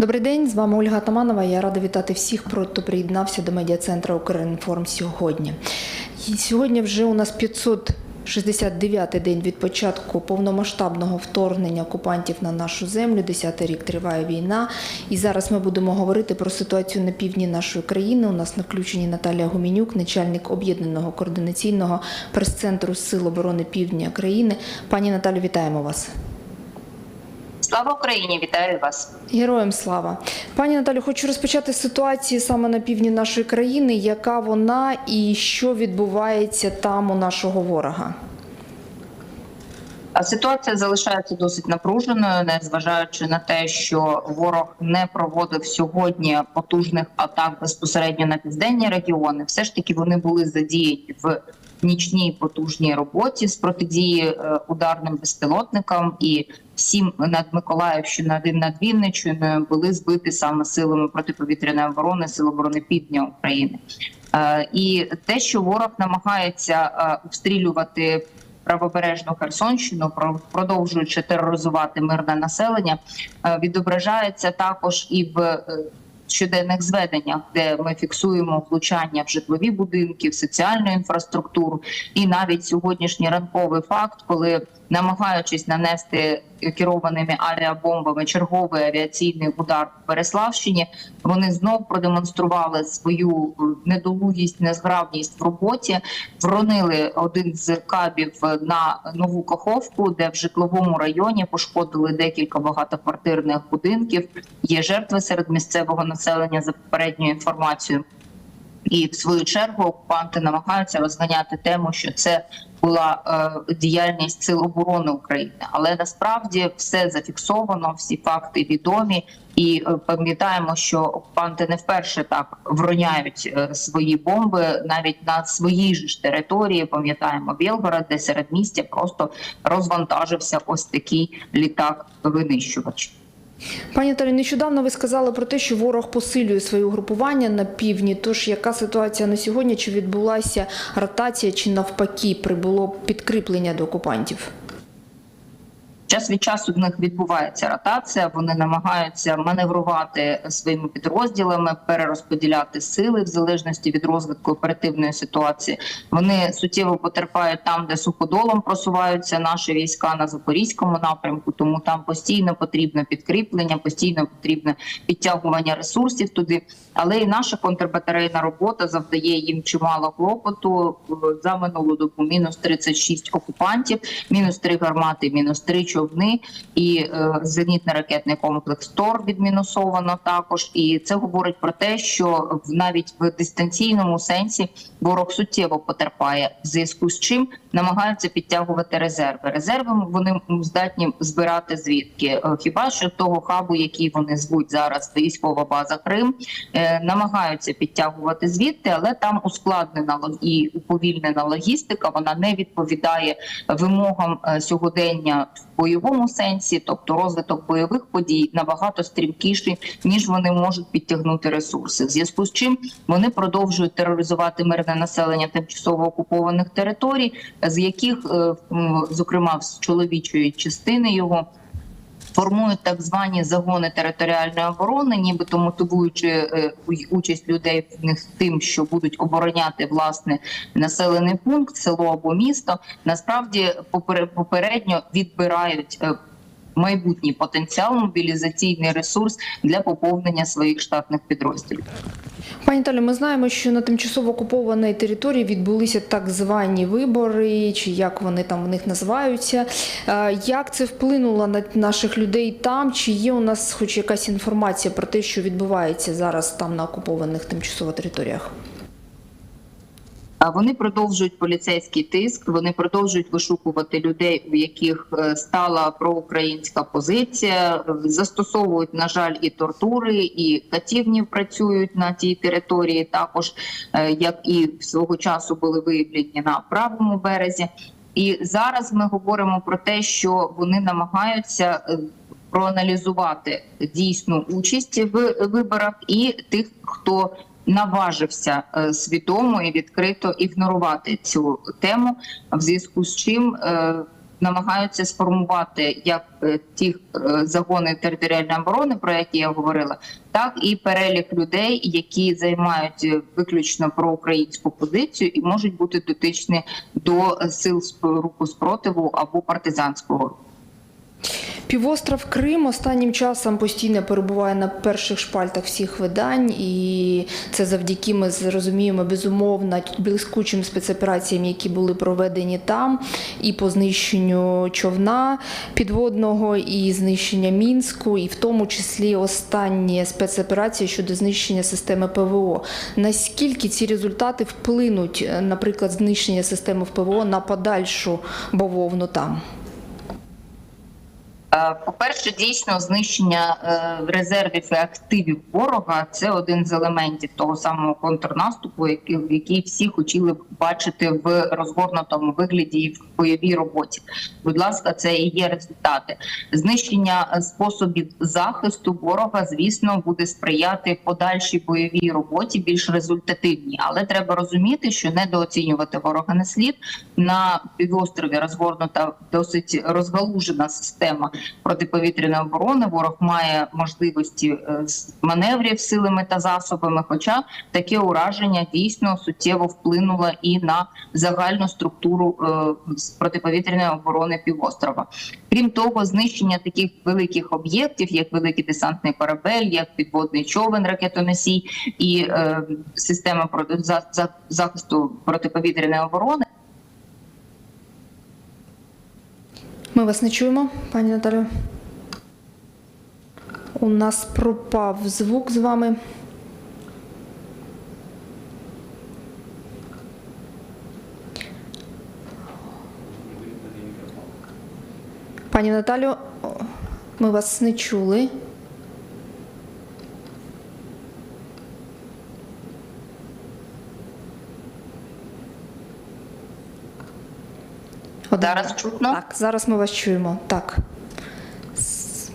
Добрий день, з вами Ольга Таманова. Я рада вітати всіх, хто приєднався до медіа-центру «Укрінформ» сьогодні. Сьогодні вже у нас 569-й день від початку повномасштабного вторгнення окупантів на нашу землю. Десятий рік триває війна. І зараз ми будемо говорити про ситуацію на півдні нашої країни. У нас на включенні Наталія Гумінюк, начальник об'єднаного координаційного прес-центру Сил оборони Півдня країни. Пані Наталю, вітаємо вас. Слава Україні! Вітаю вас. Героям слава, пані Наталю. Хочу розпочати з ситуації саме на півдні нашої країни. Яка вона і що відбувається там у нашого ворога? Ситуація залишається досить напруженою, незважаючи на те, що ворог не проводив сьогодні потужних атак безпосередньо на південні регіони. Все ж таки вони були задіяні в нічній потужній роботі з протидії е, ударним безпілотникам і сім над Миколаївщиною, один над Вінниччиною були збиті саме силами протиповітряної оборони, сил оборони Півдня України. Е, І те, що ворог намагається е, обстрілювати правобережну Херсонщину, про- продовжуючи тероризувати мирне населення, відображається також і в щоденних зведеннях, де ми фіксуємо влучання в житлові будинки, в соціальну інфраструктуру, і навіть сьогоднішній ранковий факт, коли намагаючись нанести керованими авіабомбами черговий авіаційний удар в Переславщині, вони знов продемонстрували свою е, недолугість, незграбність в роботі. Вронили один з кабів на нову каховку, де в житловому районі пошкодили декілька багатоквартирних будинків. Є жертви серед місцевого населення за попередньою інформацією. І в свою чергу окупанти намагаються розганяти тему, що це була е, діяльність сил оборони України, але насправді все зафіксовано, всі факти відомі, і е, пам'ятаємо, що окупанти не вперше так вроняють е, свої бомби навіть на своїй ж території. Пам'ятаємо Білгород, де серед містя просто розвантажився ось такий літак винищувач. Пані Тарі, нещодавно ви сказали про те, що ворог посилює своє угрупування на півдні. Тож яка ситуація на сьогодні? Чи відбулася ротація, чи навпаки прибуло підкріплення до окупантів? Час від часу в них відбувається ротація. Вони намагаються маневрувати своїми підрозділами, перерозподіляти сили в залежності від розвитку оперативної ситуації. Вони суттєво потерпають там, де суходолом просуваються наші війська на запорізькому напрямку. Тому там постійно потрібно підкріплення, постійно потрібне підтягування ресурсів туди. Але і наша контрбатарейна робота завдає їм чимало клопоту за минулу добу. Мінус 36 окупантів, мінус 3 гармати, мінус 3 човни і е, зенітно-ракетний комплекс ТОР відмінусовано також. І це говорить про те, що навіть в дистанційному сенсі ворог суттєво потерпає, в зв'язку з чим намагаються підтягувати резерви. Резерви вони здатні збирати звідки? Е, Хіба що того хабу, який вони звуть зараз військова база Крим, е, намагаються підтягувати звідти, але там ускладнена і уповільнена логістика. Вона не відповідає вимогам сьогодення в бойовому сенсі, тобто розвиток бойових подій набагато стрімкіший, ніж вони можуть підтягнути ресурси. В зв'язку з чим вони продовжують тероризувати мирне населення тимчасово окупованих територій, з яких, е, зокрема, з чоловічої частини його. Формують так звані загони територіальної оборони, нібито мотивуючи е, участь людей в них тим, що будуть обороняти власне населений пункт, село або місто. Насправді попере- попередньо відбирають е, майбутній потенціал, мобілізаційний ресурс для поповнення своїх штатних підрозділів. Пані Наталі, ми знаємо, що на тимчасово окупованій території відбулися так звані вибори, чи як вони там в них називаються. Е, Як це вплинуло на наших людей там? Чи є у нас хоч якась інформація про те, що відбувається зараз там на окупованих тимчасово територіях? Вони продовжують поліцейський тиск. Вони продовжують вишукувати людей, у яких е, стала проукраїнська позиція. Е, Застосовують, на жаль, і тортури, і катівні працюють на тій території, також е, як і свого часу були виявлені на правому березі. І зараз ми говоримо про те, що вони намагаються проаналізувати дійсну участь в виборах і тих, хто наважився е, свідомо і відкрито ігнорувати цю тему, в зв'язку з чим е, намагаються сформувати як е, ті загони територіальної оборони, про які я говорила, так і перелік людей, які займають виключно проукраїнську позицію і можуть бути дотичні до сил руху спротиву або партизанського руху. Півостров Крим останнім часом постійно перебуває на перших шпальтах всіх видань, і це завдяки ми зрозуміємо безумовно блискучим спецопераціям, які були проведені там, і по знищенню човна підводного, і знищення мінську, і в тому числі останні спецоперації щодо знищення системи ПВО. Наскільки ці результати вплинуть, наприклад, знищення системи ПВО на подальшу бавовну там? Е, По-перше, дійсно знищення е, резервів і активів ворога це один з елементів того самого контрнаступу, який, який всі хотіли б бачити в розгорнутому вигляді і в бойовій роботі. Будь ласка, це і є результати. Знищення е, способів захисту ворога, звісно, буде сприяти подальшій бойовій роботі, більш результативній. Але треба розуміти, що недооцінювати ворога не слід на півострові розгорнута досить розгалужена система протиповітряної оборони. Ворог має можливості е, маневрів силами та засобами. Хоча таке ураження дійсно суттєво вплинуло і на загальну структуру е, протиповітряної оборони півострова. Крім того, знищення таких великих об'єктів, як великий десантний корабель, як підводний човен, ракетоносій і е, система захисту протиповітряної оборони. Ми вас не чуємо, пані Наталю. У нас пропав звук з вами. Пані Наталю, ми вас не чули. Зараз чутно? Так, зараз ми вас чуємо. Так.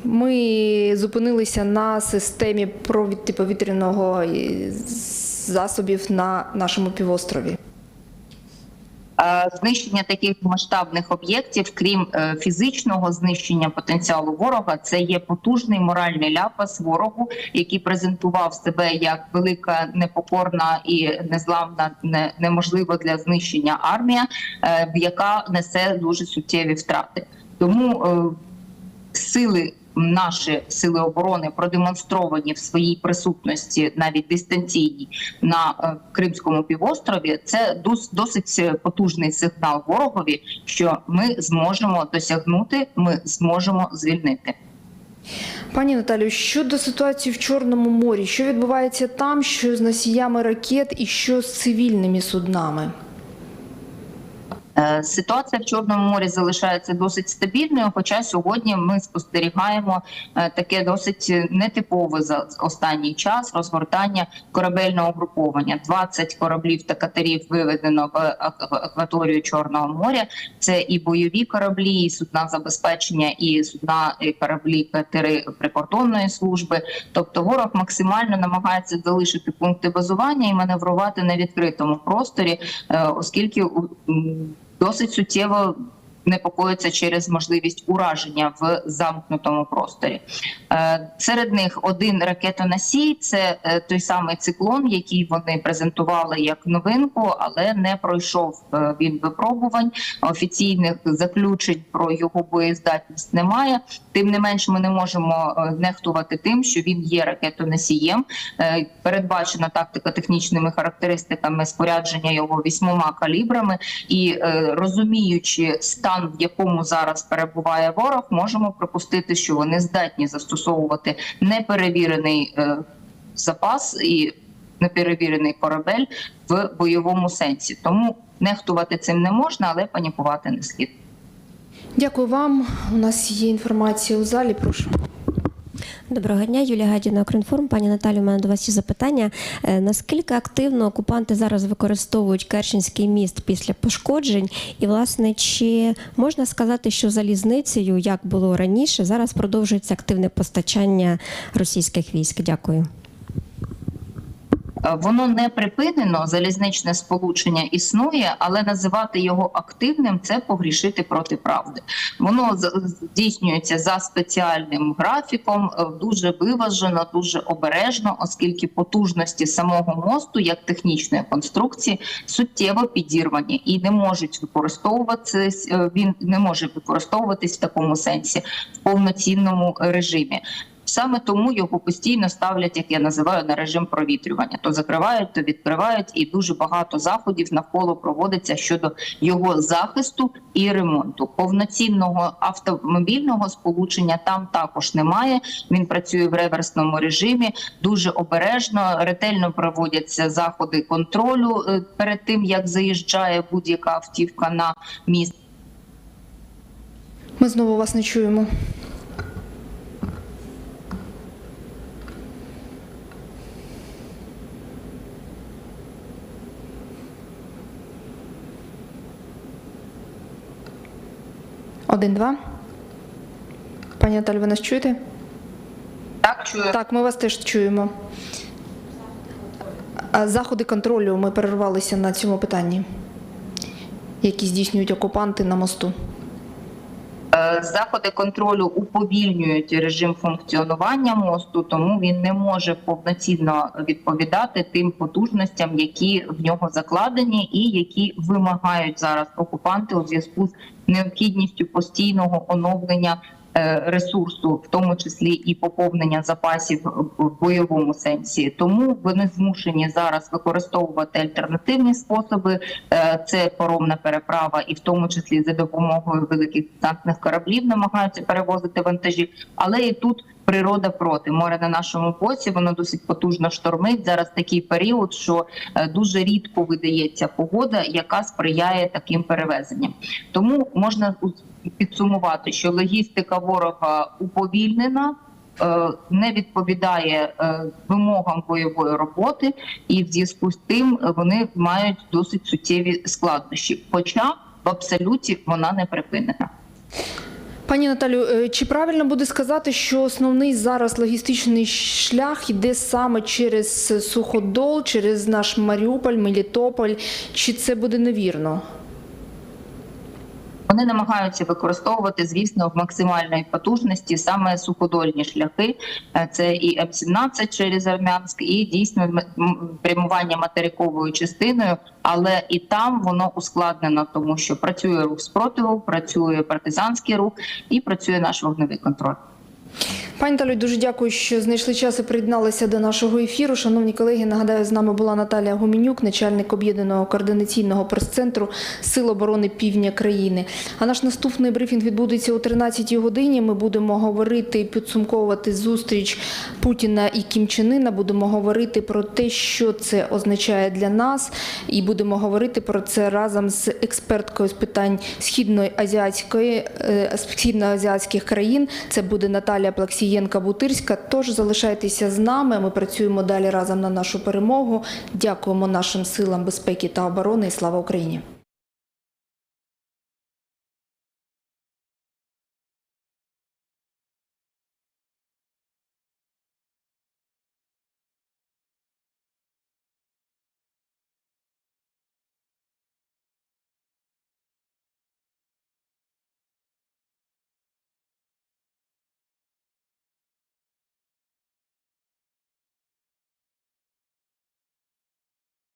Ми зупинилися на системі повітряного е, засобів на нашому півострові. Е, Знищення таких масштабних об'єктів, крім е, фізичного знищення потенціалу ворога, це є потужний моральний ляпас ворогу, який презентував себе як велика непокорна і незламна, неможлива для знищення армія, е, яка несе дуже суттєві втрати. Тому сили. Наші сили оборони продемонстровані в своїй присутності, навіть дистанційній на е, Кримському півострові. Це досить потужний сигнал ворогові, що ми зможемо досягнути, ми зможемо звільнити. Пані Наталю, щодо ситуації в Чорному морі, що відбувається там, що з носіями ракет і що з цивільними суднами? Е, Ситуація в Чорному морі залишається досить стабільною. Хоча сьогодні ми спостерігаємо е, таке досить нетипове за останній час розгортання корабельного угруповання. 20 кораблів та катерів виведено в акваторію Чорного моря. Це і бойові кораблі, і судна забезпечення, і судна і кораблі катери прикордонної служби. Тобто ворог максимально намагається залишити пункти базування і маневрувати на відкритому просторі, е, оскільки досить суттєво непокоїться через можливість ураження в замкнутому просторі. Е, Серед них один ракетоносій це е, той самий циклон, який вони презентували як новинку, але не пройшов е, він випробувань. Офіційних заключень про його боєздатність немає. Тим не менш, ми не можемо нехтувати тим, що він є ракетоносієм. Передбачена тактико-технічними характеристиками спорядження його вісьмома калібрами, і розуміючи стан, в якому зараз перебуває ворог, можемо припустити, що вони здатні застосовувати неперевірений е, запас і неперевірений корабель в бойовому сенсі. Тому нехтувати цим не можна, але панікувати не слід. Дякую вам. У нас є інформація у залі. Прошу. Доброго дня, Юлія Гадіна, Укрінформ. Пані Наталі, у мене до вас є запитання. Е, Наскільки активно окупанти зараз використовують Керченський міст після пошкоджень? І, власне, чи можна сказати, що залізницею, як було раніше, зараз продовжується активне постачання російських військ? Дякую. Е, Воно не припинено, залізничне сполучення існує, але називати його активним це погрішити проти правди. Воно здійснюється за спеціальним графіком, е, дуже виважено, дуже обережно, оскільки потужності самого мосту, як технічної конструкції, суттєво підірвані і не можуть використовуватись. е, Він не може використовуватись в такому сенсі в повноцінному режимі. Саме тому його постійно ставлять, як я називаю, на режим провітрювання. То закривають, то відкривають, і дуже багато заходів навколо проводиться щодо його захисту і ремонту. Повноцінного автомобільного сполучення там також немає. Він працює в реверсному режимі. Дуже обережно, ретельно проводяться заходи контролю е, перед тим, як заїжджає будь-яка автівка на міст. Ми знову вас не чуємо. Один, два. Пані Наталі, ви нас чуєте? Так чую. Так, ми вас теж чуємо. А Заходи контролю ми перервалися на цьому питанні, які здійснюють окупанти на мосту. Е, Заходи контролю уповільнюють режим функціонування мосту, тому він не може повноцінно відповідати тим потужностям, які в нього закладені, і які вимагають зараз окупанти у зв'язку з необхідністю постійного оновлення е, ресурсу, в тому числі і поповнення запасів в бойовому сенсі. Тому вони змушені зараз використовувати альтернативні способи. Е, Це поромна переправа, і в тому числі за допомогою великих десантних кораблів намагаються перевозити вантажі. Але і тут природа проти море на нашому боці. Воно досить потужно штормить. Зараз такий період, що е, дуже рідко видається погода, яка сприяє таким перевезенням. Тому можна підсумувати, що логістика ворога уповільнена. е, Не відповідає е, вимогам бойової роботи, і в зв'язку з тим вони мають досить суттєві складнощі. Хоча в абсолюті вона не припинена. Пані Наталю, е, чи правильно буде сказати, що основний зараз логістичний шлях йде саме через Суходол, через наш Маріуполь, Мелітополь? Чи це буде невірно? Вони намагаються використовувати, звісно, в максимальної потужності саме суходольні шляхи. Е, Це і М-17 через Армянськ, і дійсно прямування материковою частиною, але і там воно ускладнено, тому що працює рух спротиву, працює партизанський рух і працює наш вогневий контроль. Пані Наталю, дуже дякую, що знайшли час і приєдналися до нашого ефіру. Шановні колеги, нагадаю, з нами була Наталія Гуменюк, начальник об'єднаного координаційного прес-центру Сил оборони Півдня країни. А наш наступний брифінг відбудеться о 13-й годині. Ми будемо говорити підсумковувати зустріч Путіна і Кім Чен Ына. Будемо говорити про те, що це означає для нас, і будемо говорити про це разом з експерткою з питань східної азіатської е, східноазіатських країн. Це буде Наталія Плаксієнка-Бутирська. Тож залишайтеся з нами. Ми працюємо далі разом на нашу перемогу. Дякуємо нашим силам безпеки та оборони. І слава Україні!